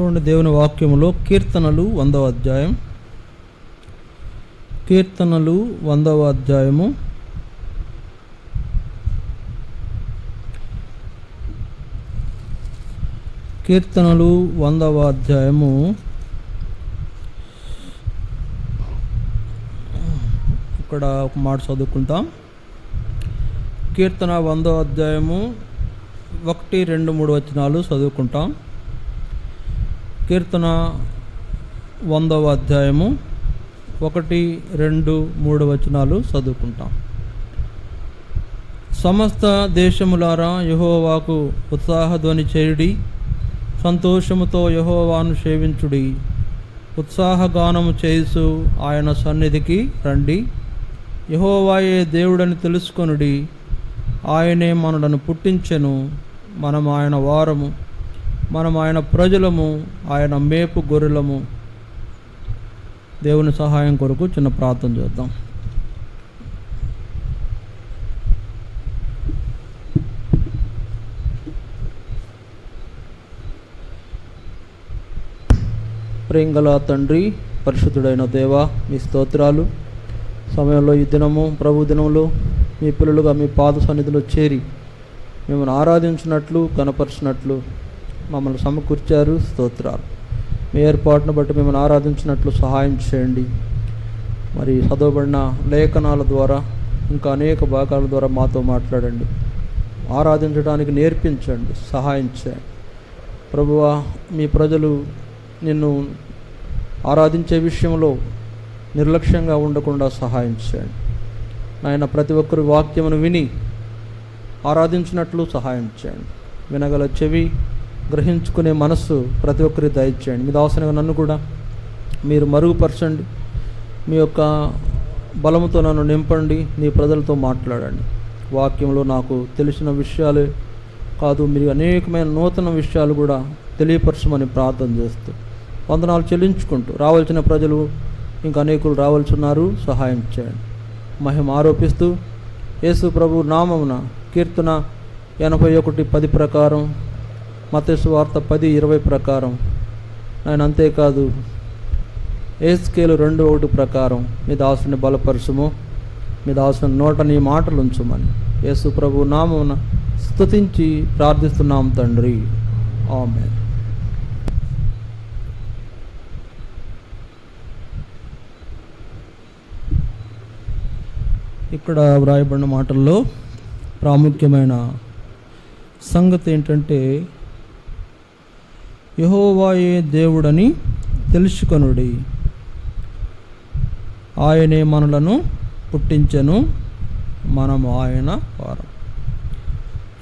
చూడండి దేవుని వాక్యములో కీర్తనలు వందవ అధ్యాయం. కీర్తనలు వందవ అధ్యాయము. కీర్తనలు వందవ అధ్యాయము. ఇక్కడ ఒక మాట చదువుకుంటాం. కీర్తన వందవ అధ్యాయము ఒకటి రెండు మూడు వచనాలు చదువుకుంటాం. కీర్తన వందవ అధ్యాయము ఒకటి రెండు మూడు వచనాలు చదువుకుంటాం. సమస్త దేశములారా యహోవాకు ఉత్సాహధ్వని చేయుడి సంతోషముతో యహోవాను సేవించుడి. ఉత్సాహగానము చేసు ఆయన సన్నిధికి రండి. యహోవాయే దేవుడని తెలుసుకొనుడి. ఆయనే మనలను పుట్టించెను. మనం ఆయన వారము. మనం ఆయన ప్రజలము ఆయన మేపు గొర్రెలము దేవుని సహాయం కొరకు చిన్న ప్రార్థన చేద్దాం. ప్రేంగల తండ్రి పరిశుద్ధుడైన దేవ మీ స్తోత్రాలు. సమయంలో ఈ దినము ప్రభు దినంలో మీ పిల్లలుగా మీ పాద సన్నిధిలో చేరి మిమ్మల్ని ఆరాధించినట్లు కనపరిచినట్లు మమ్మల్ని సమకూర్చారు. స్తోత్రాలు. మీ ఏర్పాటును బట్టి మిమ్మల్ని ఆరాధించినట్లు సహాయం చేయండి. మరి చదవబడిన లేఖనాల ద్వారా ఇంకా అనేక భాగాల ద్వారా మాతో మాట్లాడండి. ఆరాధించడానికి నేర్పించండి. సహాయం చేయండి. ప్రభువా మీ ప్రజలు నిన్ను ఆరాధించే విషయంలో నిర్లక్ష్యంగా ఉండకుండా సహాయం చేయండి. నాయన ప్రతి ఒక్కరు వాక్యమును విని ఆరాధించినట్లు సహాయం చేయండి. వినగల చెవి గ్రహించుకునే మనస్సు ప్రతి ఒక్కరికి దయచేయండి. మీ అవసరంగా నన్ను కూడా మీరు మరుగుపరచండి. మీ యొక్క బలముతో నన్ను నింపండి. నీ ప్రజలతో మాట్లాడండి. వాక్యంలో నాకు తెలిసిన విషయాలు కాదు మీరు అనేకమైన నూతన విషయాలు కూడా తెలియపరచమని ప్రార్థన చేస్తూ వందనాలు చెల్లించుకుంటూ రావాల్సిన ప్రజలు ఇంకా అనేకులు రావాల్సి ఉన్నారు సహాయం చేయండి. మహిమ ఆరోపిస్తూ యేసు ప్రభు నామమున కీర్తన ఎనభై ఒకటి పది ప్రకారం మతేసు వార్త పది ఇరవై ప్రకారం. ఆయన అంతేకాదు ఏ స్కేలు రెండు ఒకటి ప్రకారం మీ దాసుని బలపరచుము మీ దాసుని నోట నీ మాటలు ఉంచుమని యేసు ప్రభు నామమున స్తుతించి ప్రార్థిస్తున్నాం తండ్రి. ఆమె ఇక్కడ వ్రాయబడిన మాటల్లో ప్రాముఖ్యమైన సంగతి ఏంటంటే యహోవాయే దేవుడని తెలుసుకొనుడి. ఆయనే మనలను పుట్టించెను మనము ఆయన వారం.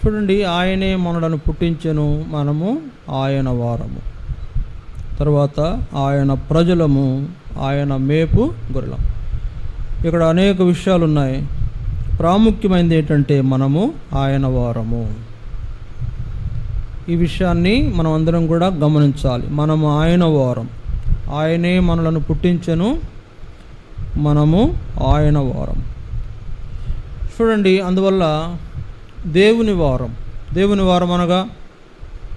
చూడండి ఆయనే మనలను పుట్టించెను మనము ఆయన వారము. తర్వాత ఆయన ప్రజలము ఆయన మేపు గొర్రెలం. ఇక్కడ అనేక విషయాలు ఉన్నాయి ప్రాముఖ్యమైనది ఏంటంటే మనము ఆయన వారము. ఈ విషయాన్ని మనం అందరం కూడా గమనించాలి. మనము ఆయన వారం. ఆయనే మనలను పుట్టించను. మనము ఆయన వారం. చూడండి అందువల్ల దేవుని వారం. దేవుని వారం అనగా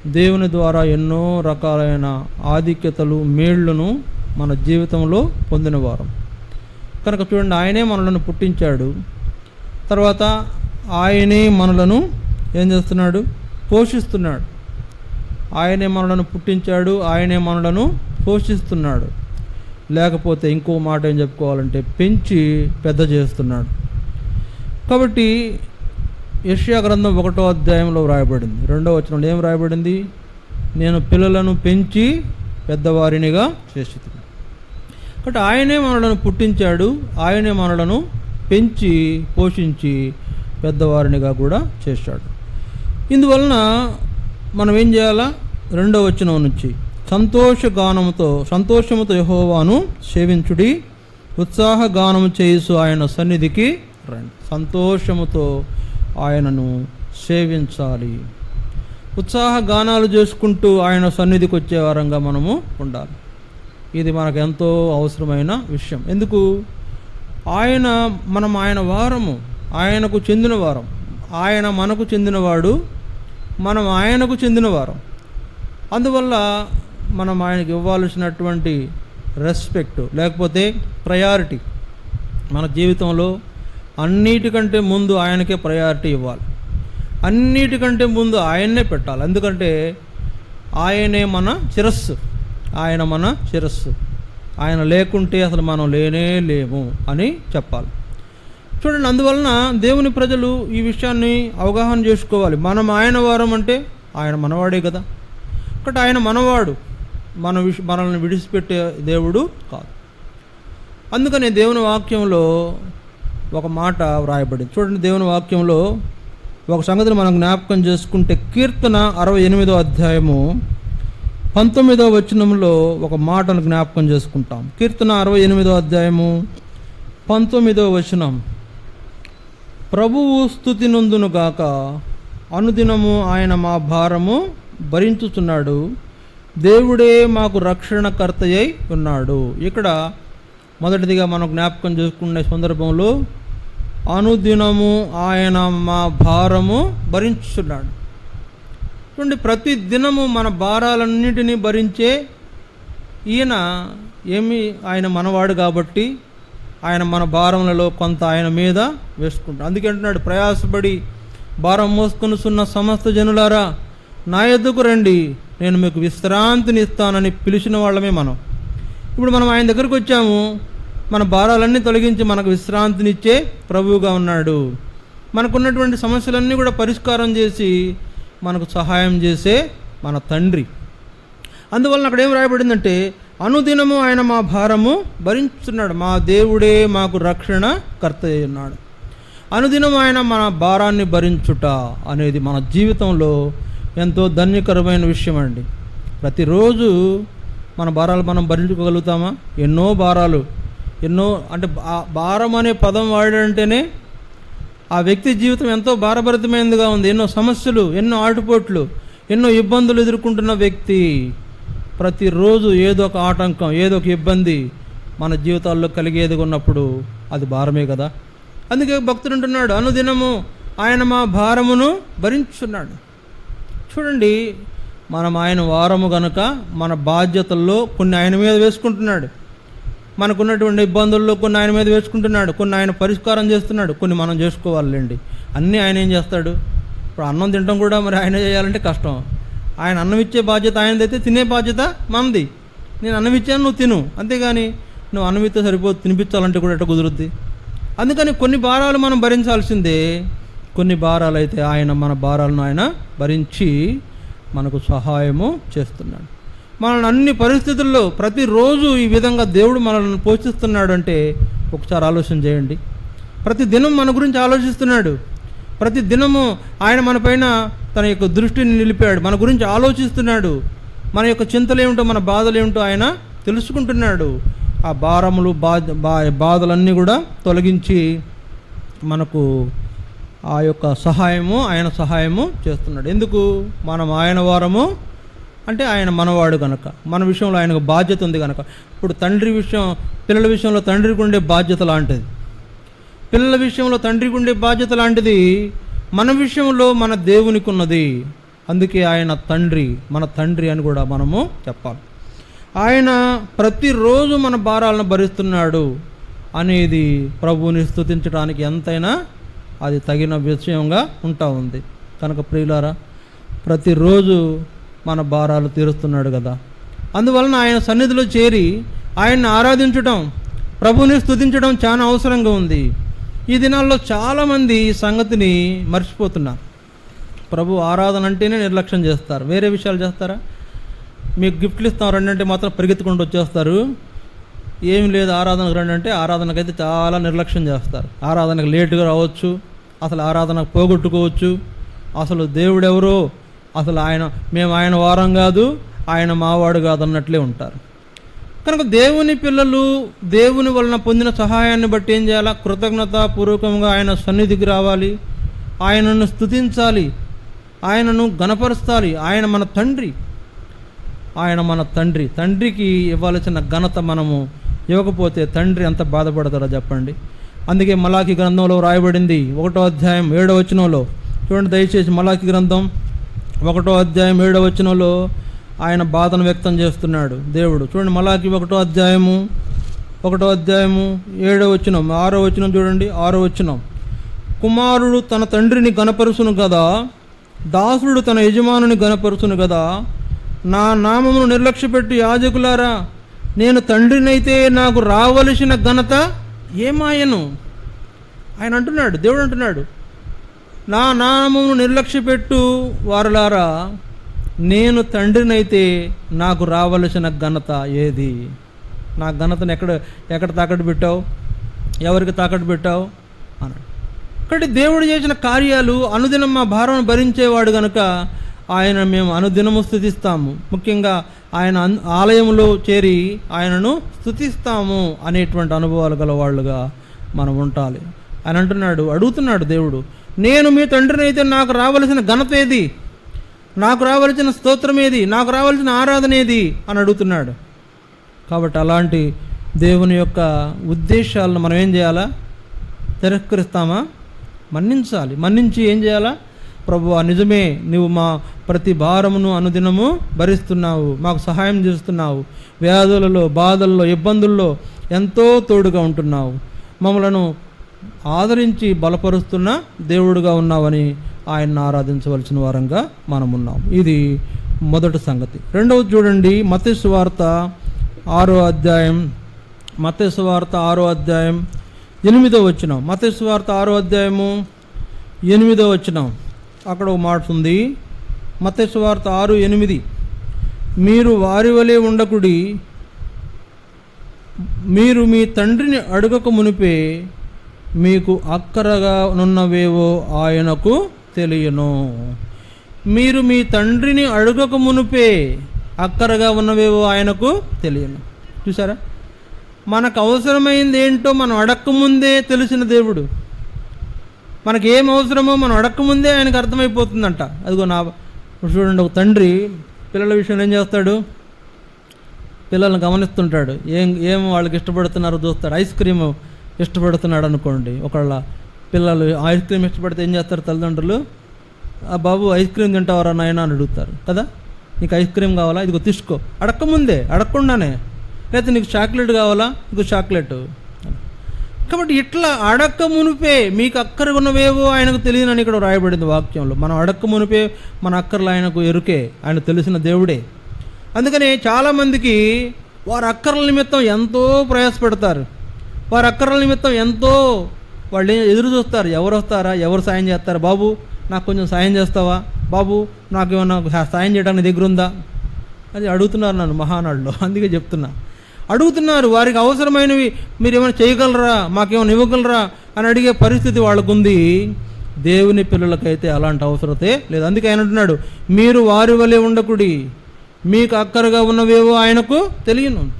దేవుని ద్వారా ఎన్నో రకాలైన ఆధిక్యతలు మేళ్ళను మన జీవితంలో పొందిన వారం. కనుక చూడండి ఆయనే మనలను పుట్టించాడు. తర్వాత ఆయనే మనలను ఏం చేస్తున్నాడు? పోషిస్తున్నాడు. ఆయనే మనలను పుట్టించాడు ఆయనే మనలను పోషిస్తున్నాడు. లేకపోతే ఇంకో మాట ఏం చెప్పుకోవాలంటే పెంచి పెద్ద చేస్తున్నాడు. కాబట్టి యష్యా గ్రంథం ఒకటో అధ్యాయంలో వ్రాయబడింది. రెండో వచనంలో ఏం వ్రాయబడింది? నేను పిల్లలను పెంచి పెద్దవారినిగా చేస్తున్నాను కాబట్టి ఆయనే మనలను పుట్టించాడు ఆయనే మనలను పెంచి పోషించి పెద్దవారినిగా కూడా చేశాడు. ఇందువలన మనం ఏం చేయాలా? రెండో వచనం నుంచి. సంతోష గానముతో సంతోషముతో యహోవాను సేవించుడి. ఉత్సాహ గానము చేసు ఆయన సన్నిధికి రండి. సంతోషముతో ఆయనను సేవించాలి. ఉత్సాహ గానాలు చేసుకుంటూ ఆయన సన్నిధికి వచ్చే వారంగా మనము ఉండాలి. ఇది మనకు ఎంతో అవసరమైన విషయం. ఎందుకు? ఆయన మనం ఆయన వారము. ఆయనకు చెందిన వారం. ఆయన మనకు చెందినవాడు మనం ఆయనకు చెందిన వారం అందువల్ల మనం ఆయనకి ఇవ్వాల్సినటువంటి రెస్పెక్ట్ లేకపోతే ప్రయారిటీ మన జీవితంలో అన్నిటికంటే ముందు ఆయనకే ప్రయారిటీ ఇవ్వాలి. అన్నిటికంటే ముందు ఆయన్నే పెట్టాలి. ఎందుకంటే ఆయనే మన శిరస్సు ఆయన మన శిరస్సు ఆయన లేకుంటే అసలు మనం లేనే లేము అని చెప్పాలి. చూడండి అందువలన దేవుని ప్రజలు ఈ విషయాన్ని అవగాహన చేసుకోవాలి. మనం ఆయన వారం అంటే ఆయన మనవాడే కదా. కాబట్టి ఆయన మనవాడు. మన విష మనల్ని విడిచిపెట్టే దేవుడు కాదు. అందుకనే దేవుని వాక్యంలో ఒక మాట వ్రాయబడింది. చూడండి దేవుని వాక్యంలో ఒక సంగతిని మనం జ్ఞాపకం చేసుకుంటే కీర్తన అరవై ఎనిమిదో అధ్యాయము పంతొమ్మిదో వచనంలో ఒక మాటను జ్ఞాపకం చేసుకుంటాం. కీర్తన అరవై ఎనిమిదో అధ్యాయము పంతొమ్మిదో వచనం. ప్రభువు స్థుతి గాక అనుదినము ఆయన మా భారము భరించుచున్నాడు. దేవుడే మాకు రక్షణకర్తయ్యై ఉన్నాడు. ఇక్కడ మొదటిదిగా మనం జ్ఞాపకం చేసుకునే సందర్భంలో అనుదినము ఆయన మా భారము భరించుచున్నాడు. చూడండి ప్రతి దినము మన భారాలన్నిటినీ భరించే ఈయన ఏమి ఆయన మనవాడు కాబట్టి ఆయన మన భారములలో కొంత ఆయన మీద వేసుకుంటాడు. అందుకే అంటున్నాడు ప్రయాసపడి భారం మోసుకొనుసున్న సమస్త జనులారా నా ఎద్దుకు రండి నేను మీకు విశ్రాంతిని ఇస్తానని పిలిచిన వాళ్ళమే మనం. ఇప్పుడు మనం ఆయన దగ్గరకు వచ్చాము. మన భారాలన్నీ తొలగించి మనకు విశ్రాంతినిచ్చే ప్రభువుగా ఉన్నాడు. మనకున్నటువంటి సమస్యలన్నీ కూడా పరిష్కారం చేసి మనకు సహాయం చేసే మన తండ్రి. అందువలన అక్కడ ఏం రాయబడిందంటే అనుదినము ఆయన మా భారము భరించుతున్నాడు మా దేవుడే మాకు రక్షణ కర్త ఉన్నాడు అనుదినం ఆయన మన భారాన్ని భరించుట అనేది మన జీవితంలో ఎంతో ధన్యకరమైన విషయం అండి ప్రతిరోజు మన భారాలు మనం భరించుకోగలుగుతామా? ఎన్నో భారాలు ఎన్నో అంటే భారం అనే పదం వాడంటేనే ఆ వ్యక్తి జీవితం ఎంతో భారభరితమైనదిగా ఉంది. ఎన్నో సమస్యలు ఎన్నో ఆటుపోట్లు ఎన్నో ఇబ్బందులు ఎదుర్కొంటున్న వ్యక్తి ప్రతిరోజు ఏదో ఒక ఆటంకం ఏదో ఒక ఇబ్బంది మన జీవితాల్లో కలిగేది ఉన్నప్పుడు అది భారమే కదా. అందుకే భక్తుడు అంటున్నాడు అనుదినము ఆయన మా భారమును భరించున్నాడు చూడండి మనం ఆయన వారము గనుక మన బాధ్యతల్లో కొన్ని ఆయన మీద వేసుకుంటున్నాడు. మనకున్నటువంటి ఇబ్బందుల్లో కొన్ని ఆయన మీద వేసుకుంటున్నాడు. కొన్ని ఆయన పరిష్కారం చేస్తున్నాడు. కొన్ని మనం చేసుకోవాలండి. అన్నీ ఆయన ఏం చేస్తాడు? ఇప్పుడు అన్నం తినడం కూడా మరి ఆయన చేయాలంటే కష్టం. ఆయన అన్నం ఇచ్చే బాధ్యత ఆయనదైతే తినే బాధ్యత మనది నేను అన్నం ఇచ్చాను నువ్వు తిను. అంతేగాని నువ్వు అన్నం ఇస్తే సరిపోదు తినిపించాలంటే కూడా ఎట్ట కుదురుద్ది? అందుకని కొన్ని భారాలు మనం భరించాల్సిందే. కొన్ని భారాలు అయితే ఆయన మన భారాలను ఆయన భరించి మనకు సహాయము చేస్తున్నాడు. మనల్ని అన్ని పరిస్థితుల్లో ప్రతిరోజు ఈ విధంగా దేవుడు మనల్ని పోషిస్తున్నాడు అంటే ఒకసారి ఆలోచన చేయండి. ప్రతి దినం మన గురించి ఆలోచిస్తున్నాడు. ప్రతి దినము ఆయన మన పైన తన యొక్క దృష్టిని నిలిపాడు. మన గురించి ఆలోచిస్తున్నాడు. మన యొక్క చింతలు ఏమిటో మన బాధలు ఏమిటో ఆయన తెలుసుకుంటున్నాడు. ఆ భారములు బాధ బా బాధలన్నీ కూడా తొలగించి మనకు ఆ యొక్క సహాయము ఆయన సహాయము చేస్తున్నాడు. ఎందుకు? మనం ఆయన వారము అంటే ఆయన మనవాడు కనుక మన విషయంలో ఆయనకు బాధ్యత ఉంది కనుక ఇప్పుడు తండ్రి విషయం పిల్లల విషయంలో తండ్రికి ఉండే బాధ్యత లాంటిది. పిల్లల విషయంలో తండ్రికి ఉండే బాధ్యత లాంటిది మన విషయంలో మన దేవునికి ఉన్నది అందుకే ఆయన తండ్రి మన తండ్రి అని కూడా మనము చెప్పాలి. ఆయన ప్రతిరోజు మన భారాలను భరిస్తున్నాడు అనేది ప్రభువుని స్థుతించడానికి ఎంతైనా అది తగిన విషయంగా ఉంటా ఉంది. కనుక ప్రియులారా ప్రతిరోజు మన భారాలు తీరుస్తున్నాడు కదా. అందువలన ఆయన సన్నిధిలో చేరి ఆయన్ని ఆరాధించడం ప్రభువుని స్థుతించడం చాలా అవసరంగా ఉంది. ఈ దినాల్లో చాలామంది ఈ సంగతిని మర్చిపోతున్నారు. ప్రభు ఆరాధన అంటేనే నిర్లక్ష్యం చేస్తారు. వేరే విషయాలు చేస్తారా? మీకు గిఫ్ట్లు ఇస్తాం రండి అంటే మాత్రం పరిగెత్తుకుంటూ వచ్చేస్తారు. ఏం లేదు ఆరాధనకు రండి అంటే ఆరాధనకైతే చాలా నిర్లక్ష్యం చేస్తారు. ఆరాధనకు లేటుగా రావచ్చు అసలు ఆరాధనకు పోగొట్టుకోవచ్చు. అసలు దేవుడెవరో? అసలు ఆయన మేము ఆయన వారం కాదు ఆయన మావాడు కాదు అన్నట్లే ఉంటారు. కనుక దేవుని పిల్లలు దేవుని వలన పొందిన సహాయాన్ని బట్టి ఏం చేయాలా? కృతజ్ఞతాపూర్వకంగా ఆయన సన్నిధికి రావాలి. ఆయనను స్తుతించాలి. ఆయనను గణపరుస్తాలి ఆయన మన తండ్రి. ఆయన మన తండ్రి. తండ్రికి ఇవ్వాల్సిన ఘనత మనము ఇవ్వకపోతే తండ్రి ఎంత బాధపడతారో చెప్పండి. అందుకే మలాకి గ్రంథంలో రాయబడింది ఒకటో అధ్యాయం ఏడో వచనంలో. చూడండి దయచేసి మలాకి గ్రంథం ఒకటో అధ్యాయం ఏడో వచనంలో ఆయన బాధను వ్యక్తం చేస్తున్నాడు దేవుడు. చూడండి మలాకి ఒకటో అధ్యాయము ఒకటో అధ్యాయము ఏడో వచ్చినం ఆరో వచ్చినం చూడండి ఆరో వచ్చినం కుమారుడు తన తండ్రిని గనపరుచును కదా దాసుడు తన యజమానుని గనపరుచును కదా నా నామమును నిర్లక్ష్యపెట్టి యాజకులారా నేను తండ్రినైతే నాకు రావలసిన ఘనత ఏమాయను? ఆయన అంటున్నాడు దేవుడు అంటున్నాడు నా నామమును నిర్లక్ష్యపెట్టు వారులారా నేను తండ్రినైతే నాకు రావలసిన ఘనత ఏది? నా ఘనతను ఎక్కడ ఎక్కడ తాకట్టు పెట్టావు? ఎవరికి తాకట్టు పెట్టావు? అన్నాడు. కాబట్టి దేవుడు చేసిన కార్యాలు అనుదినం మా భారం భరించేవాడు కనుక ఆయన మేము అనుదినము స్థుతిస్తాము. ముఖ్యంగా ఆయన అన్- ఆలయంలో చేరి ఆయనను స్థుతిస్తాము అనేటువంటి అనుభవాలు గలవాళ్ళుగా మనం ఉండాలి. ఆయన అంటున్నాడు అడుగుతున్నాడు దేవుడు నేను మీ తండ్రినైతే నాకు రావలసిన ఘనత ఏది? నాకు రావలసిన స్తోత్రం ఏది? నాకు రావలసిన ఆరాధన ఏది? అని అడుగుతున్నాడు. కాబట్టి అలాంటి దేవుని యొక్క ఉద్దేశాలను మనం ఏం చేయాలా? తిరస్కరిస్తామా? మన్నించాలి. మన్నించి ఏం చేయాలా? ప్రభు నిజమే. నువ్వు మా ప్రతి భారమును అనుదినము భరిస్తున్నావు. మాకు సహాయం చేస్తున్నావు. వ్యాధులలో బాధల్లో ఇబ్బందుల్లో ఎంతో తోడుగా ఉంటున్నావు. మమ్మలను ఆదరించి బలపరుస్తున్న దేవుడుగా ఉన్నావని ఆయన్ని ఆరాధించవలసిన వారంగా మనం ఉన్నాం ఇది మొదటి సంగతి. రెండవది చూడండి మతేసు వార్త ఆరో అధ్యాయం మతేసు వార్త ఆరో అధ్యాయం ఎనిమిదో వచ్చినాం మతేసు వార్త ఆరో అధ్యాయము ఎనిమిదో వచ్చినాం అక్కడ ఒక మాట ఉంది. మతేసు వార్త ఆరు ఎనిమిది. మీరు వారి వలె ఉండకుడి మీరు మీ తండ్రిని అడగక మునిపే మీకు అక్కరగా నున్నవేవో ఆయనకు తెలియను. మీరు మీ తండ్రిని అడుగక మునిపే అక్కరగా ఉన్నవేవో ఆయనకు తెలియను. చూసారా మనకు అవసరమైంది ఏంటో మనం అడక్కముందే తెలిసిన దేవుడు. మనకి ఏం అవసరమో మనం అడక్కముందే ఆయనకు అర్థమైపోతుందంట. అదిగో నా చూడండి ఒక తండ్రి పిల్లల విషయంలో ఏం చేస్తాడు? పిల్లల్ని గమనిస్తుంటాడు. ఏం ఏం వాళ్ళకి ఇష్టపడుతున్నారో చూస్తాడు. ఐస్ క్రీమ్ ఇష్టపడుతున్నాడు అనుకోండి. ఒకళ్ళ పిల్లలు ఐస్ క్రీమ్ ఇష్టపడితే ఏం చేస్తారు తల్లిదండ్రులు? ఆ బాబు ఐస్ క్రీమ్ తింటావరా నాయన అని అడుగుతారు. కదా? నీకు ఐస్ క్రీమ్ కావాలా? ఇదిగో తీసుకో. అడక్కముందే అడగకుండానే లేకపోతే నీకు చాక్లెట్ కావాలా? ఇదిగో చాక్లెట్. కాబట్టి ఇట్లా అడక్క మునిపే మీకు అక్కర ఉన్నవేవో ఆయనకు తెలియనని ఇక్కడ రాయబడింది వాక్యంలో. మనం అడక్క మునిపే మన అక్కర్లు ఆయనకు ఎరుకే. ఆయన తెలిసిన దేవుడే. అందుకని చాలామందికి వారి అక్కర్ల నిమిత్తం ఎంతో ప్రయాసపడతారు వారి అక్కర్ల నిమిత్తం ఎంతో వాళ్ళు ఎదురు చూస్తారు? ఎవరు వస్తారా? ఎవరు సాయం చేస్తారా? బాబు నాకు కొంచెం సాయం చేస్తావా? బాబు నాకు ఏమన్నా సాయం చేయడానికి దగ్గర ఉందా? అది అడుగుతున్నారు నన్ను మహానాడులో. అందుకే చెప్తున్నా. అడుగుతున్నారు వారికి అవసరమైనవి మీరు ఏమైనా చేయగలరా? మాకేమైనా ఇవ్వగలరా? అని అడిగే పరిస్థితి వాళ్ళకుంది. దేవుని పిల్లలకైతే అలాంటి అవసరతే లేదు. అందుకే ఆయన అంటున్నాడు మీరు వారి వలె ఉండకుడి. మీకు అక్కరగా ఉన్నవేవో ఆయనకు తెలియను.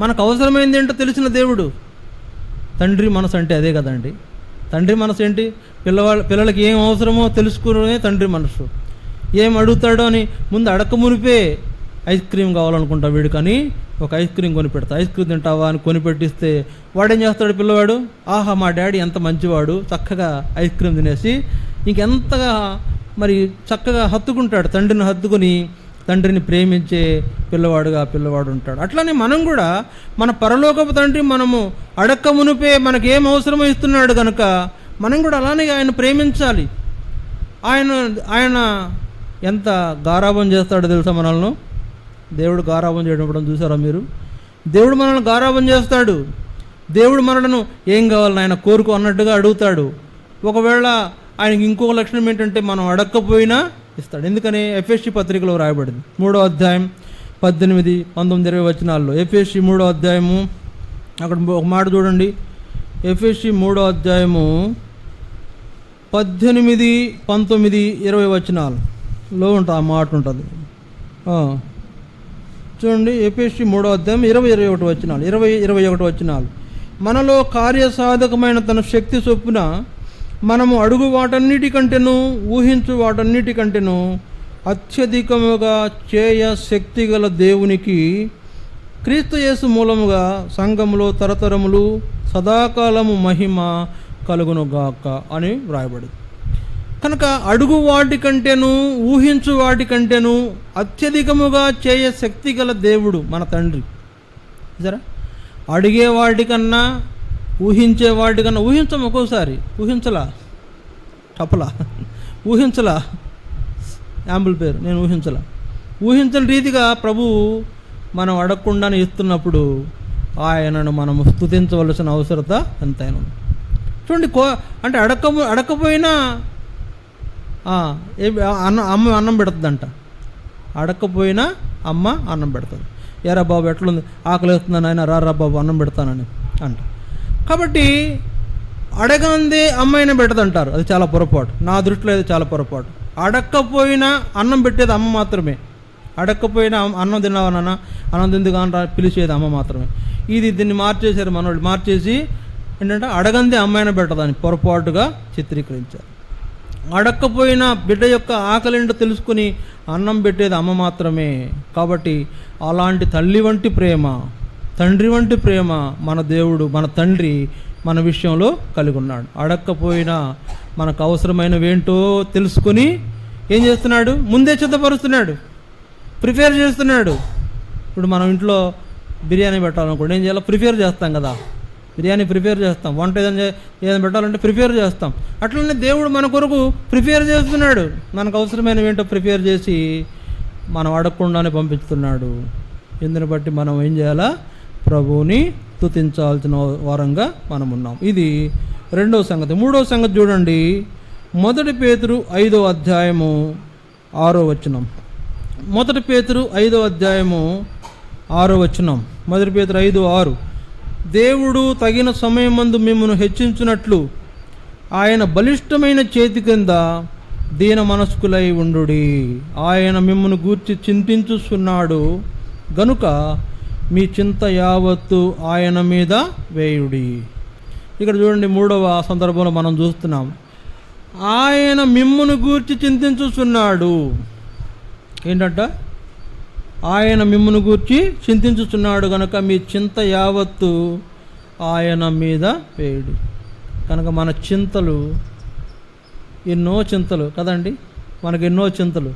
మనకు అవసరమైంది ఏంటో తెలిసిన దేవుడు. తండ్రి మనసు అంటే అదే కదండి. తండ్రి మనసు ఏంటి? పిల్లవాళ్ళ పిల్లలకి ఏం అవసరమో తెలుసుకునే తండ్రి మనసు. ఏం అడుగుతాడో అని ముందు అడక మునిపే ఐస్ క్రీమ్ కావాలనుకుంటా వీడు కానీ ఒక ఐస్ క్రీమ్ కొనిపెడతా ఐస్ క్రీమ్ తింటావా అని కొనిపెట్టిస్తే వాడేం చేస్తాడు పిల్లవాడు? ఆహా మా డాడీ ఎంత మంచివాడు. చక్కగా ఐస్ క్రీమ్ తినేసి ఇంకెంతగా మరి చక్కగా హత్తుకుంటాడు. తండ్రిని హత్తుకుని తండ్రిని ప్రేమించే పిల్లవాడుగా పిల్లవాడు ఉంటాడు. అట్లానే మనం కూడా మన పరలోకపు తండ్రి మనము అడక్క మునిపే మనకేం అవసరమో ఇస్తున్నాడు కనుక మనం కూడా అలానే ఆయన ప్రేమించాలి. ఆయన ఆయన ఎంత గారాభం చేస్తాడో తెలుసా మనల్ని? దేవుడు గారాభం చేయడం చూసారా మీరు? దేవుడు మనల్ని గారాబం చేస్తాడు. దేవుడు మనలను ఏం కావాలని ఆయన కోరుకో అన్నట్టుగా అడుగుతాడు. ఒకవేళ ఆయనకి ఇంకొక లక్షణం ఏంటంటే మనం అడక్కపోయినా ఇస్తాడు ఎందుకని? ఎఫ్ఎస్సి పత్రికలో రాయబడింది మూడో అధ్యాయం పద్దెనిమిది పంతొమ్మిది ఇరవై వచనాల్లో. ఎఫ్ఎస్సి మూడో అధ్యాయము అక్కడ ఒక మాట చూడండి. ఎఫ్ఎస్సి మూడో అధ్యాయము పద్దెనిమిది పంతొమ్మిది ఇరవై వచనాలలో ఉంటుంది ఆ మాట ఉంటుంది. చూడండి ఎపిఎస్సి మూడో అధ్యాయం ఇరవై ఇరవై ఒకటి వచ్చినాలు ఇరవై ఇరవై ఒకటి వచ్చినాలు మనలో కార్యసాధకమైన తన శక్తి చొప్పున మనము అడుగు వాటన్నిటికంటేను ఊహించు వాటన్నిటికంటేను అత్యధికముగా చేయ శక్తి గల దేవునికి క్రీస్తు యేసు మూలముగా సంఘములో తరతరములు సదాకాలము మహిమ కలుగునుగాక అని వ్రాయబడింది. కనుక అడుగు వాటికంటేను ఊహించు వాటికంటేను అత్యధికముగా చేయ శక్తి గల దేవుడు మన తండ్రి. జరా అడిగే వాటికన్నా ఊహించే కన్నా ఊహించం ఒక్కోసారి. ఊహించలా. టపలా. ఊహించలా. యాంబుల్ పేరు. నేను ఊహించలా. ఊహించని రీతిగా ప్రభు మనం అడగకుండానే ఇస్తున్నప్పుడు ఆయనను మనము స్తుతించవలసిన అవసరత ఎంతైనా ఉంది. చూడండి కో అంటే అడక అడకపోయినా అన్న అన్నం అమ్మ అన్నం పెడుతుందంట. అడకపోయినా అమ్మ అన్నం పెడుతుంది. ఎరా బాబు ఎట్లుంది? ఆకలి వేస్తుందని ఆయన రా బాబు అన్నం పెడతానని అంట. కాబట్టి అడగందే అమ్మాయినే పెట్టదంటారు. అది చాలా పొరపాటు. నా దృష్టిలో అది చాలా పొరపాటు. అడక్కపోయినా అన్నం పెట్టేది అమ్మ మాత్రమే. అడక్కపోయినా అన్నం తిన్నావనన్నా అన్నం తింది కానీ పిలిచేది అమ్మ మాత్రమే. ఇది దీన్ని మార్చేశారు మనోళ్ళు. మార్చేసి ఏంటంటే అడగందే అమ్మాయిని పెట్టదని పొరపాటుగా చిత్రీకరించారు. అడక్కపోయినా బిడ్డ యొక్క ఆకలింట తెలుసుకుని అన్నం పెట్టేది అమ్మ మాత్రమే. కాబట్టి అలాంటి తల్లి వంటి ప్రేమ తండ్రి వంటి ప్రేమ మన దేవుడు మన తండ్రి మన విషయంలో కలిగి ఉన్నాడు అడక్కపోయినా మనకు అవసరమైనవేంటో తెలుసుకుని ఏం చేస్తున్నాడు? ముందే సిద్ధపరుస్తున్నాడు. ప్రిపేర్ చేస్తున్నాడు. ఇప్పుడు మనం ఇంట్లో బిర్యానీ పెట్టాలనుకోండి ఏం చేయాలి? ప్రిపేర్ చేస్తాం కదా. బిర్యానీ ప్రిపేర్ చేస్తాం. వంట ఏదైనా ఏదైనా పెట్టాలంటే ప్రిపేర్ చేస్తాం. అట్లనే దేవుడు మన కొరకు ప్రిపేర్ చేస్తున్నాడు. మనకు అవసరమైనవి ఏంటో ప్రిపేర్ చేసి మనం అడగకుండానే పంపిస్తున్నాడు ఇందుని బట్టి మనం ఏం చేయాలా? ప్రభువుని తుతించాల్సిన వారంగా మనం ఉన్నాం ఇది రెండవ సంగతి. మూడవ సంగతి చూడండి. మొదటి పేతురు ఐదో అధ్యాయము ఆరో వచనం. మొదటి పేతురు ఐదో అధ్యాయము ఆరో వచనం. మొదటి పేతురు ఐదు ఆరు. దేవుడు తగిన సమయం మందు మిమ్మల్ని హెచ్చించినట్లు ఆయన బలిష్టమైన చేతి కింద దీన మనస్కులై ఉండుడి. ఆయన మిమ్మల్ని గూర్చి చింతించుస్తున్నాడు గనుక మీ చింత యావత్తు ఆయన మీద వేయుడి. ఇక్కడ చూడండి మూడవ సందర్భంలో మనం చూస్తున్నాం. ఆయన మిమ్మును గూర్చి చింతించుచున్నాడు. ఏంటంట? ఆయన మిమ్మును గూర్చి చింతించుచున్నాడు కనుక మీ చింత యావత్తు ఆయన మీద వేయుడు. కనుక మన చింతలు ఎన్నో చింతలు కదండి? మనకు ఎన్నో చింతలు.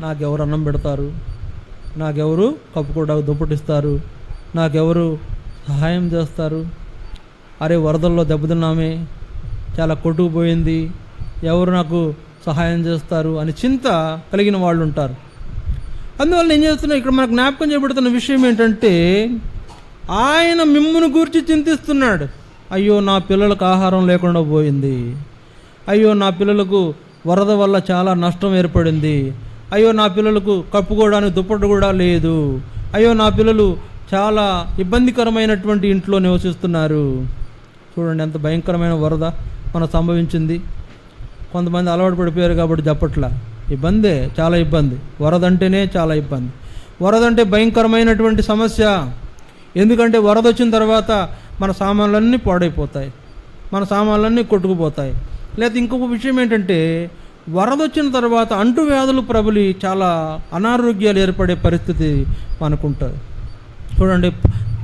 నాకెవరు అన్నం పెడతారు? నాకెవరు కప్పుకూడ దుప్పటిస్తారు? నాకెవరు సహాయం చేస్తారు? అరే వరదల్లో దెబ్బతిన్నామే. చాలా కొట్టుకుపోయింది. ఎవరు నాకు సహాయం చేస్తారు? అని చింత కలిగిన వాళ్ళు ఉంటారు అందువల్ల ఏం చేస్తున్నా ఇక్కడ మనకు జ్ఞాపకం చేయబడుతున్న విషయం ఏంటంటే ఆయన మిమ్మును గూర్చి చింతిస్తున్నాడు. అయ్యో నా పిల్లలకు ఆహారం లేకుండా పోయింది. అయ్యో నా పిల్లలకు వరద వల్ల చాలా నష్టం ఏర్పడింది. అయ్యో నా పిల్లలకు కప్పుకోవడానికి దుప్పటి కూడా లేదు. అయ్యో నా పిల్లలు చాలా ఇబ్బందికరమైనటువంటి ఇంట్లో నివసిస్తున్నారు. చూడండి ఎంత భయంకరమైన వరద మన సంభవించింది. కొంతమంది అలవాటు పడిపోయారు కాబట్టి చెప్పట్లా. ఇబ్బందే చాలా ఇబ్బంది. వరద అంటేనే చాలా ఇబ్బంది. వరద అంటే భయంకరమైనటువంటి సమస్య. ఎందుకంటే వరద వచ్చిన తర్వాత మన సామాన్లన్నీ పాడైపోతాయి. మన సామాన్లన్నీ కొట్టుకుపోతాయి. లేదా ఇంకొక విషయం ఏంటంటే వరద వచ్చిన తర్వాత అంటువ్యాధులు ప్రబలి చాలా అనారోగ్యాలు ఏర్పడే పరిస్థితి మనకుంటుంది. చూడండి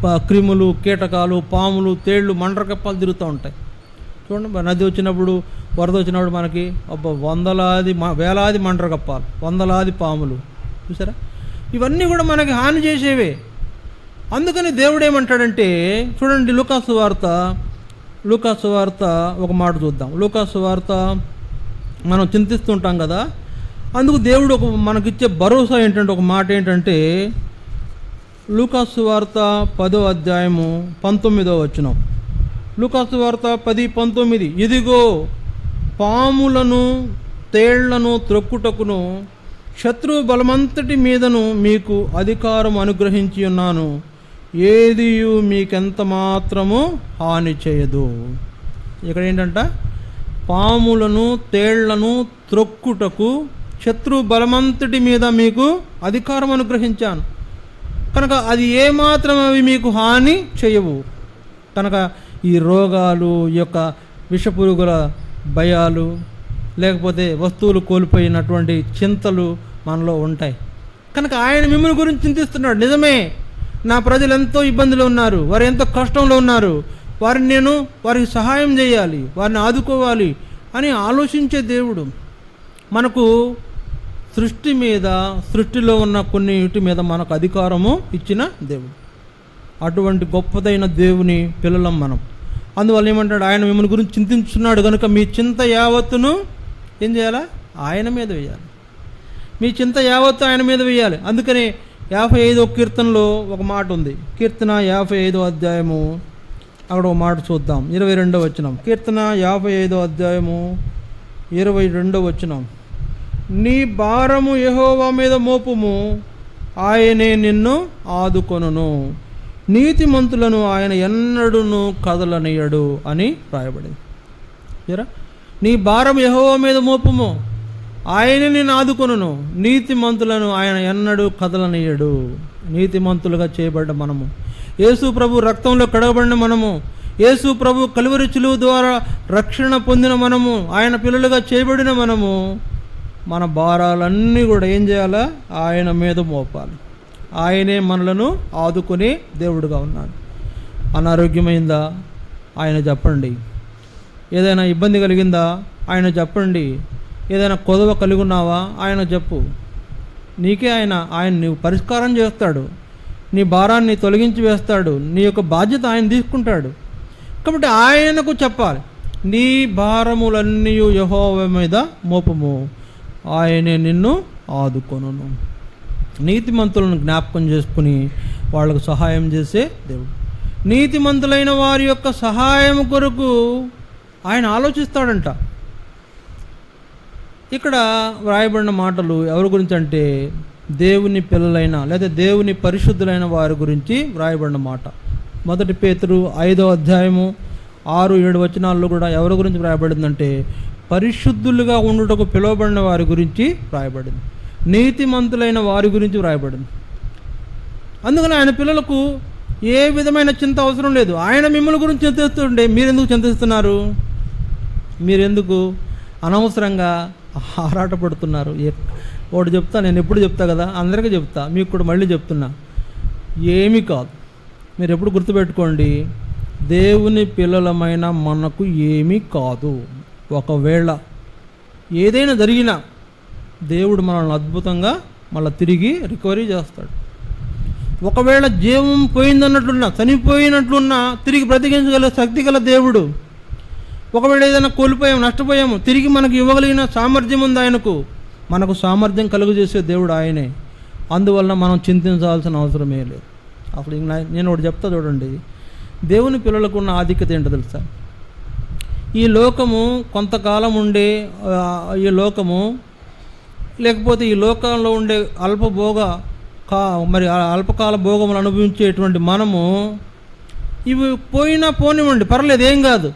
క్రిములు కీటకాలు పాములు తేళ్ళు మండ్రకప్పలు తిరుగుతూ ఉంటాయి. చూడండి నది వచ్చినప్పుడు వరద వచ్చినప్పుడు మనకి అబ్బ వందలాది మ- వేలాది మండ్రకప్పాలు వందలాది పాములు. చూసారా? ఇవన్నీ కూడా మనకి హాని చేసేవే. అందుకని దేవుడు ఏమంటాడంటే చూడండి లూకాసు వార్త లూకాసు వార్త ఒక మాట చూద్దాం. లూకాసు వార్త మనం చింతిస్తుంటాం కదా. అందుకు దేవుడు ఒక మనకిచ్చే భరోసా ఏంటంటే ఒక మాట ఏంటంటే లూకాసు వార్త పదో అధ్యాయము పంతొమ్మిదో వచ్చిన లూకాసు వార్త పది పంతొమ్మిది. ఇదిగో పాములను తేళ్ళను త్రొక్కుటకును శత్రు బలమంతటి మీదను మీకు అధికారం అనుగ్రహించి ఉన్నాను. ఏదియు మీకెంత మాత్రము హాని చేయదు. ఇక్కడ ఏంటంటే? పాములను తేళ్ళను త్రొక్కుటకు శత్రు బలమంతటి మీద మీకు అధికారం అనుగ్రహించాను. కనుక అది ఏమాత్రం అవి మీకు హాని చేయవు. కనుక ఈ రోగాలు ఈ యొక్క విషపురుగుల భయాలు లేకపోతే వస్తువులు కోల్పోయినటువంటి చింతలు మనలో ఉంటాయి. కనుక ఆయన మిమ్మల్ని గురించి చింతిస్తున్నాడు. నిజమే నా ప్రజలు ఎంతో ఇబ్బందులు ఉన్నారు వారు ఎంతో కష్టంలో ఉన్నారు. వారిని నేను వారికి సహాయం చేయాలి వారిని ఆదుకోవాలి అని ఆలోచించే దేవుడు. మనకు సృష్టి మీద సృష్టిలో ఉన్న కొన్ని మీద మనకు అధికారము ఇచ్చిన దేవుడు. అటువంటి గొప్పదైన దేవుని పిల్లలం మనం. అందువల్ల ఏమంటాడు? ఆయన మిమ్మల్ని గురించి చింతించున్నాడు కనుక మీ చింత యావత్తును ఏం చేయాలా? ఆయన మీద వేయాలి. మీ చింత యావత్తు ఆయన మీద వేయాలి. అందుకని యాభై ఐదో కీర్తనలో ఒక మాట ఉంది. కీర్తన యాభై ఐదో అధ్యాయము అక్కడ ఒక మాట చూద్దాం. ఇరవై రెండో వచనం. కీర్తన యాభై ఐదో అధ్యాయము ఇరవై రెండో వచనం. నీ భారము యహోవా మీద మోపుము ఆయనే నిన్ను ఆదుకొనును. నీతిమంతులను ఆయన ఎన్నడును కదలనీయడు అని రాయబడింది. చూరా నీ భారం యహోవా మీద మోపుము ఆయన నేను ఆదుకొనును. నీతిమంతులను ఆయన ఎన్నడూ కదలనీయడు. నీతిమంతులుగా చేయబడ్డ మనము. యేసు ప్రభు రక్తంలో కడగబడిన మనము. యేసు ప్రభు కలువరి చిలువ ద్వారా రక్షణ పొందిన మనము. ఆయన పిల్లలుగా చేయబడిన మనము. మన భారాలన్నీ కూడా ఏం చేయాలా? ఆయన మీద మోపాలి. ఆయనే మనలను ఆదుకునే దేవుడుగా ఉన్నాడు. అనారోగ్యమైందా? ఆయన చెప్పండి. ఏదైనా ఇబ్బంది కలిగిందా? ఆయన చెప్పండి. ఏదైనా కొదవ కలిగి ఉన్నావా ఆయన చెప్పు. నీకే ఆయన ఆయన నీవు పరిష్కారం చేస్తాడు. నీ భారాన్ని తొలగించి వేస్తాడు. నీ యొక్క బాధ్యత ఆయన తీసుకుంటాడు. కాబట్టి ఆయనకు చెప్పాలి. నీ భారములన్నీ యహోవ మీద మోపము. ఆయనే నిన్ను ఆదుకొనును. నీతిమంతులను జ్ఞాపకం చేసుకుని వాళ్ళకు సహాయం చేసే దేవుడు. నీతిమంతులైన వారి యొక్క సహాయం కొరకు ఆయన ఆలోచిస్తాడంట. ఇక్కడ వ్రాయబడిన మాటలు ఎవరి గురించి అంటే దేవుని పిల్లలైన లేదా దేవుని పరిశుద్ధులైన వారి గురించి వ్రాయబడిన మాట. మొదటి పేతురు ఐదో అధ్యాయము ఆరు ఏడు వచనాల్లో కూడా ఎవరి గురించి వ్రాయబడిందంటే పరిశుద్ధులుగా ఉండుటకు పిలువబడిన వారి గురించి వ్రాయబడింది. నీతిమంతులైన వారి గురించి వ్రాయబడింది. అందుకని ఆయన పిల్లలకు ఏ విధమైన చింత అవసరం లేదు. ఆయన మిమ్మల్ని గురించి చింతిస్తుండే మీరెందుకు చింతిస్తున్నారు? మీరెందుకు? అనవసరంగా ఆరాటపడుతున్నారు. ఒకటి చెప్తా నేను ఎప్పుడు చెప్తా కదా? అందరికీ చెప్తా మీకు కూడా మళ్ళీ చెప్తున్నా. ఏమీ కాదు. మీరు ఎప్పుడు గుర్తుపెట్టుకోండి దేవుని పిల్లలమైన మనకు ఏమీ కాదు. ఒకవేళ ఏదైనా జరిగినా దేవుడు మనల్ని అద్భుతంగా మళ్ళీ తిరిగి రికవరీ చేస్తాడు. ఒకవేళ జీవం పోయిందన్నట్లున్నా చనిపోయినట్లున్నా తిరిగి బ్రతికించగల శక్తి గల దేవుడు ఒకవేళ ఏదైనా కోల్పోయాము నష్టపోయాము తిరిగి మనకు ఇవ్వగలిగిన సామర్థ్యం ఉంది ఆయనకు మనకు సామర్థ్యం కలుగు చేసే దేవుడు ఆయనే. అందువలన మనం చింతించాల్సిన అవసరమే లేదు. అసలు నేను ఒకటి చెప్తా చూడండి. దేవుని పిల్లలకు ఉన్న ఆధిక్యత ఏంటో తెలుసా? ఈ లోకము కొంతకాలం ఉండే ఈ లోకము లేకపోతే ఈ లోకంలో ఉండే అల్పభోగ కా మరి ఆ అల్పకాల భోగములు అనుభవించేటువంటి మనము ఇవి పోయినా పోనివ్వండి పర్లేదు ఏం కాదు.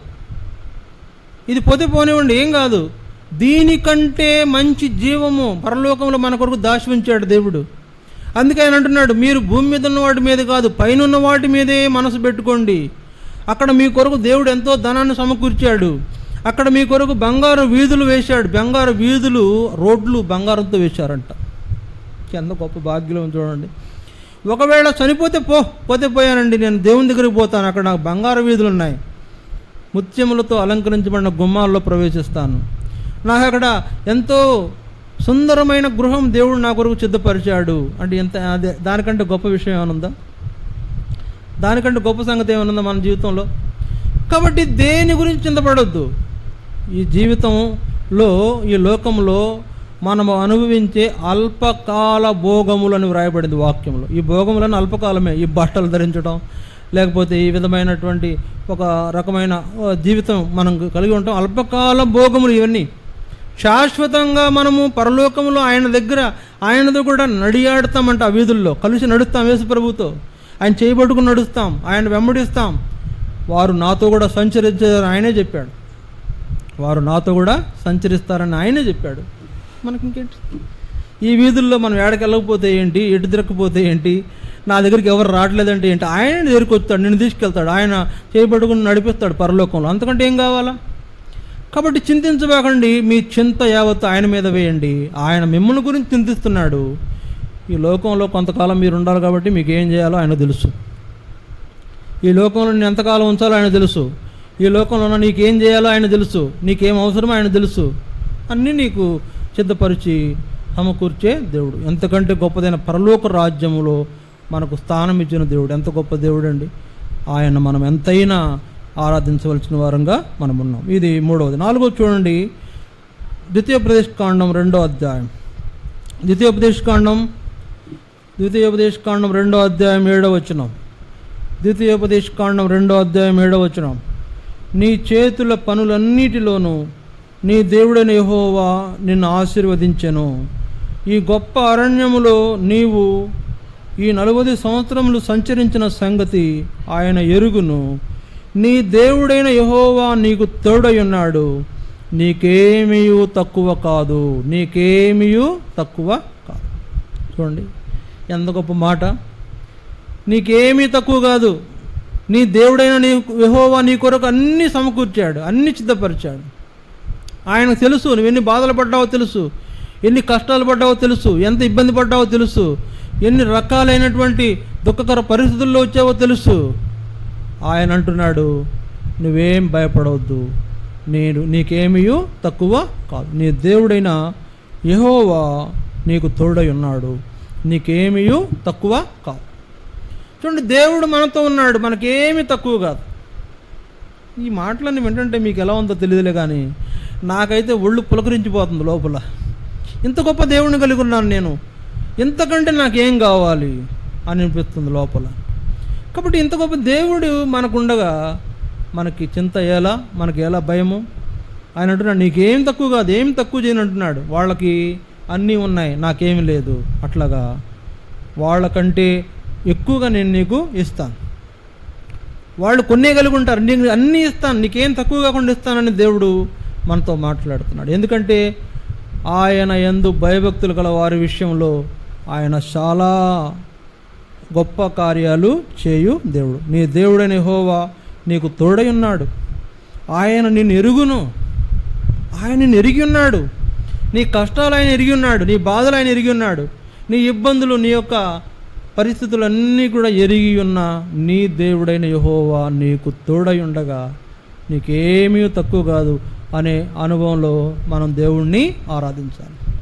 ఇది పోతే పోనివ్వండి ఏం కాదు. దీనికంటే మంచి జీవము పరలోకంలో మన కొరకు దాచి ఉంచాడు దేవుడు. అందుకే ఆయన అంటున్నాడు మీరు భూమి మీద ఉన్న వాటి మీద కాదు పైన ఉన్న వాటి మీదే మనసు పెట్టుకోండి. అక్కడ మీ కొరకు దేవుడు ఎంతో ధనాన్ని సమకూర్చాడు. అక్కడ మీ కొరకు బంగారు వీధులు వేశాడు. బంగారు వీధులు రోడ్లు బంగారంతో వేశారంట. ఎంత గొప్ప భాగ్యం చూడండి. ఒకవేళ చనిపోతే పో పోతే పోయానండి నేను దేవుని దగ్గరికి పోతాను. అక్కడ నాకు బంగారు వీధులు ఉన్నాయి. ముత్యములతో అలంకరించబడిన గుమ్మాల్లో ప్రవేశిస్తాను. నాకు అక్కడ ఎంతో సుందరమైన గృహం దేవుడు నా కొరకు సిద్ధపరిచాడు. అంటే ఎంత అదే దానికంటే గొప్ప విషయం ఏమనుందా? దానికంటే గొప్ప సంగతి ఏమనుందా మన జీవితంలో? కాబట్టి దేని గురించి చింతపడొద్దు. ఈ జీవితంలో ఈ లోకంలో మనము అనుభవించే అల్పకాల భోగములను వ్రాయబడింది వాక్యంలో ఈ భోగములను అల్పకాలమే ఈ బట్టలు ధరించడం లేకపోతే ఈ విధమైనటువంటి ఒక రకమైన జీవితం మనం కలిగి ఉంటాం. అల్పకాల భోగములు ఇవన్నీ. శాశ్వతంగా మనము పరలోకంలో ఆయన దగ్గర ఆయనతో కూడా నడియాడతామంట ఆ వీధుల్లో. కలిసి నడుస్తాం యేసు ప్రభుతో. ఆయన చేయబట్టుకుని నడుస్తాం ఆయన వెంబడిస్తాం. వారు నాతో కూడా సంచరించారని ఆయనే చెప్పాడు. వారు నాతో కూడా సంచరిస్తారని ఆయనే చెప్పాడు. మనకి ఇంకేంటి? ఈ వీధుల్లో మనం ఏడకెళ్ళకపోతే ఏంటి? ఎటు తిరగకపోతే ఏంటి? నా దగ్గరికి ఎవరు రావట్లేదంటే ఏంటి? ఆయన దగ్గరికి వస్తాడు నేను తీసుకెళ్తాడు ఆయన చేపట్టుకుని నడిపిస్తాడు పరలోకంలో. అంతకంటే ఏం కావాలా? కాబట్టి చింతించబాకండి మీ చింత యావత్తు ఆయన మీద వేయండి. ఆయన మిమ్మల్ని గురించి చింతిస్తున్నాడు. ఈ లోకంలో కొంతకాలం మీరు ఉండాలి కాబట్టి మీకు ఏం చేయాలో ఆయన తెలుసు. ఈ లోకంలో నేను ఎంతకాలం ఉంచాలో ఆయన తెలుసు. ఈ లోకంలో ఉన్న నీకేం చేయాలో ఆయన తెలుసు. నీకేం అవసరమో ఆయన తెలుసు. అన్నీ నీకు సిద్ధపరిచి సమకూర్చే దేవుడు. ఎంతకంటే గొప్పదైన పరలోక రాజ్యములో మనకు స్థానం ఇచ్చిన దేవుడు. ఎంత గొప్ప దేవుడు అండి ఆయన మనం ఎంతైనా ఆరాధించవలసిన వారంగా మనం ఉన్నాం. ఇది మూడవది. నాలుగవది చూడండి. ద్వితీయోపదేశ కాండం రెండో అధ్యాయం. ద్వితీయోపదేశ కాండం ద్వితీయోపదేశ కాండం రెండో అధ్యాయం ఏడో వచనం. ద్వితీయోపదేశ కాండం రెండో అధ్యాయం ఏడో వచనం. నీ చేతుల పనులన్నిటిలోనూ నీ దేవుడైన యహోవా నిన్ను ఆశీర్వదించెను. ఈ గొప్ప అరణ్యములో నీవు ఈ నలభై సంవత్సరములు సంచరించిన సంగతి ఆయన ఎరుగును. నీ దేవుడైన యహోవా నీకు తోడయున్నాడు. నీకేమీ తక్కువ కాదు. నీకేమీ తక్కువ కాదు. చూడండి ఎంత గొప్ప మాట. నీకేమీ తక్కువ కాదు. నీ దేవుడైన నీ విహోవా నీ కొరకు అన్నీ సమకూర్చాడు అన్నీ సిద్ధపరిచాడు. ఆయనకు తెలుసు నువ్వు ఎన్ని బాధలు పడ్డావో తెలుసు ఎన్ని కష్టాలు పడ్డావో తెలుసు ఎంత ఇబ్బంది పడ్డావో తెలుసు. ఎన్ని రకాలైనటువంటి దుఃఖకర పరిస్థితుల్లో వచ్చావో తెలుసు. ఆయన అంటున్నాడు నువ్వేం భయపడవద్దు. నేను నీకేమీయూ తక్కువ కాదు. నీ దేవుడైన యహోవా నీకు తోడై ఉన్నాడు. నీకేమీయూ తక్కువ కాదు. చూడండి దేవుడు మనతో ఉన్నాడు. మనకేమీ తక్కువ కాదు. ఈ మాటలన్నీ వింటంటే మీకు ఎలా ఉందో తెలియదులే కానీ నాకైతే ఒళ్ళు పులకరించిపోతుంది లోపల. ఇంత గొప్ప దేవుడిని కలిగి ఉన్నాను నేను. ఇంతకంటే నాకేం కావాలి అని అనిపిస్తుంది లోపల. కాబట్టి ఇంత గొప్ప దేవుడు మనకుండగా మనకి చింత ఎలా మనకి ఎలా భయము? ఆయన అంటున్నాడు నీకేం తక్కువ కాదు ఏం తక్కువ చేయను అంటున్నాడు. వాళ్ళకి అన్నీ ఉన్నాయి నాకేమి లేదు. అట్లాగా వాళ్ళకంటే ఎక్కువగా నేను నీకు ఇస్తాను. వాళ్ళు కొన్నే కలిగి ఉంటారు నీకు అన్నీ ఇస్తాను నీకేం తక్కువ కాకుండా ఇస్తానని దేవుడు మనతో మాట్లాడుతున్నాడు. ఎందుకంటే ఆయన ఎందు భయభక్తులు గల వారి విషయంలో ఆయన చాలా గొప్ప కార్యాలు చేయు దేవుడు. నీ దేవుడైన హోవా నీకు తోడై ఉన్నాడు. ఆయన నిన్ను ఎరుగును. ఆయన నిన్ను ఎరిగి ఉన్నాడు. నీ కష్టాలు ఆయన ఎరిగి ఉన్నాడు. నీ బాధలు ఆయన ఎరిగి ఉన్నాడు. నీ ఇబ్బందులు నీ యొక్క పరిస్థితులన్నీ కూడా ఎరిగి ఉన్న నీ దేవుడైన యహోవా నీకు తోడై ఉండగా నీకేమీ తక్కువ కాదు అనే అనుభవంలో మనం దేవుణ్ణి ఆరాధించాలి.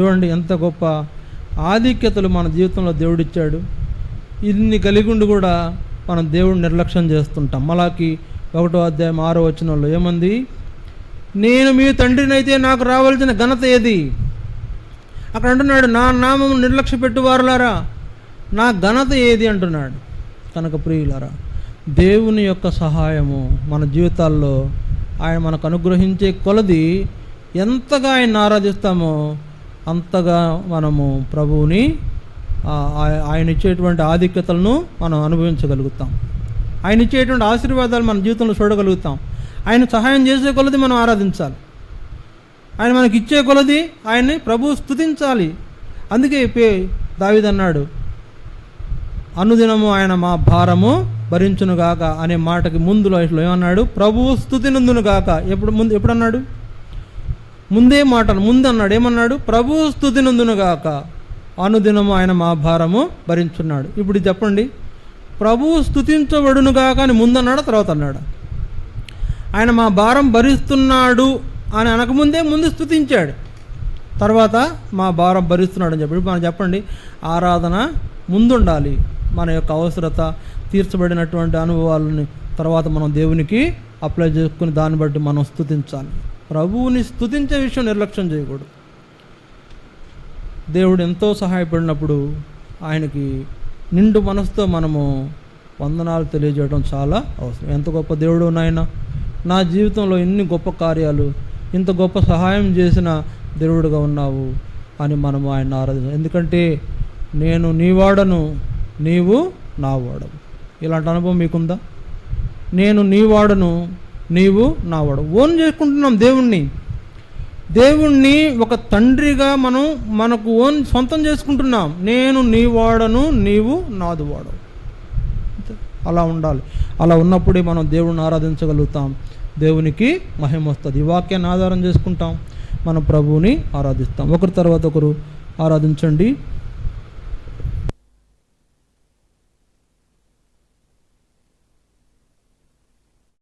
చూడండి ఎంత గొప్ప ఆధిక్యతలు మన జీవితంలో దేవుడిచ్చాడు. ఇన్ని కలిగి ఉండి కూడా మనం దేవుడిని నిర్లక్ష్యం చేస్తుంటాం. మలాకి ఒకటో అధ్యాయం ఆరో వచనంలో ఏమంది? నేను మీ తండ్రినైతే నాకు రావాల్సిన ఘనత ఏది? అక్కడ అంటున్నాడు నా నామం నిర్లక్ష్య పెట్టువారులారా నా ఘనత ఏది అంటున్నాడు? కనుక ప్రియులారా దేవుని యొక్క సహాయము మన జీవితాల్లో ఆయన మనకు అనుగ్రహించే కొలది ఎంతగా ఆయన ఆరాధిస్తామో అంతగా మనము ప్రభువుని ఆ, ఆయన ఇచ్చేటువంటి ఆధిక్యతలను మనం అనుభవించగలుగుతాం. ఆయన ఇచ్చేటువంటి ఆశీర్వాదాలు మన జీవితంలో చూడగలుగుతాం. ఆయన సహాయం చేసే కొలది మనం ఆరాధించాలి. ఆయన మనకి ఇచ్చే కొలది ఆయన్ని ప్రభు స్థుతించాలి అందుకే పే దావిదన్నాడు అనుదినము ఆయన మా భారము భరించునుగాక అనే మాటకి ముందులో ఇట్లా ఏమన్నాడు? ప్రభువు స్థుతినందునుగాక ఎప్పుడు ముందు ఎప్పుడు అన్నాడు ముందే మాట ముందు అన్నాడు. ఏమన్నాడు? ప్రభువు స్థుతినందునుగాక అనుదినము ఆయన మా భారము భరించున్నాడు. ఇప్పుడు చెప్పండి. ప్రభువు స్థుతించబడునుగాక అని ముందు అన్నాడు తర్వాత అన్నాడు? ఆయన మా భారం భరిస్తున్నాడు అని అనకముందే ముందు స్థుతించాడు. తర్వాత మా భారం భరిస్తున్నాడు అని చెప్పి మనం చెప్పండి. ఆరాధన ముందుండాలి. మన యొక్క అవసరత తీర్చబడినటువంటి అనుభవాలని తర్వాత మనం దేవునికి అప్లై చేసుకుని దాన్ని బట్టి మనం స్థుతించాలి. ప్రభువుని స్థుతించే విషయం నిర్లక్ష్యం చేయకూడదు. దేవుడు ఎంతో సహాయపడినప్పుడు ఆయనకి నిండు మనసుతో మనము వందనాలు తెలియజేయడం చాలా అవసరం. ఎంత గొప్ప దేవుడు నాయన. నా జీవితంలో ఎన్ని గొప్ప కార్యాలు ఇంత గొప్ప సహాయం చేసిన దేవుడుగా ఉన్నావు అని మనము ఆయన ఆరాధన ఎందుకంటే నేను నీ వాడను నీవు నా వాడవు. ఇలాంటి అనుభవం మీకుందా? నేను నీ వాడను నీవు నావాడు. ఓన్ చేసుకుంటున్నాం దేవుణ్ణి. దేవుణ్ణి ఒక తండ్రిగా మనం మనకు ఓన్ సొంతం చేసుకుంటున్నాం. నేను నీవాడను నీవు నాదు వాడు. అలా ఉండాలి. అలా ఉన్నప్పుడే మనం దేవుణ్ణి ఆరాధించగలుగుతాం. దేవునికి మహిమ వస్తుంది. ఈ వాక్యాన్ని ఆధారం చేసుకుంటాం. మన ప్రభువుని ఆరాధిస్తాం. ఒకరి తర్వాత ఒకరు ఆరాధించండి.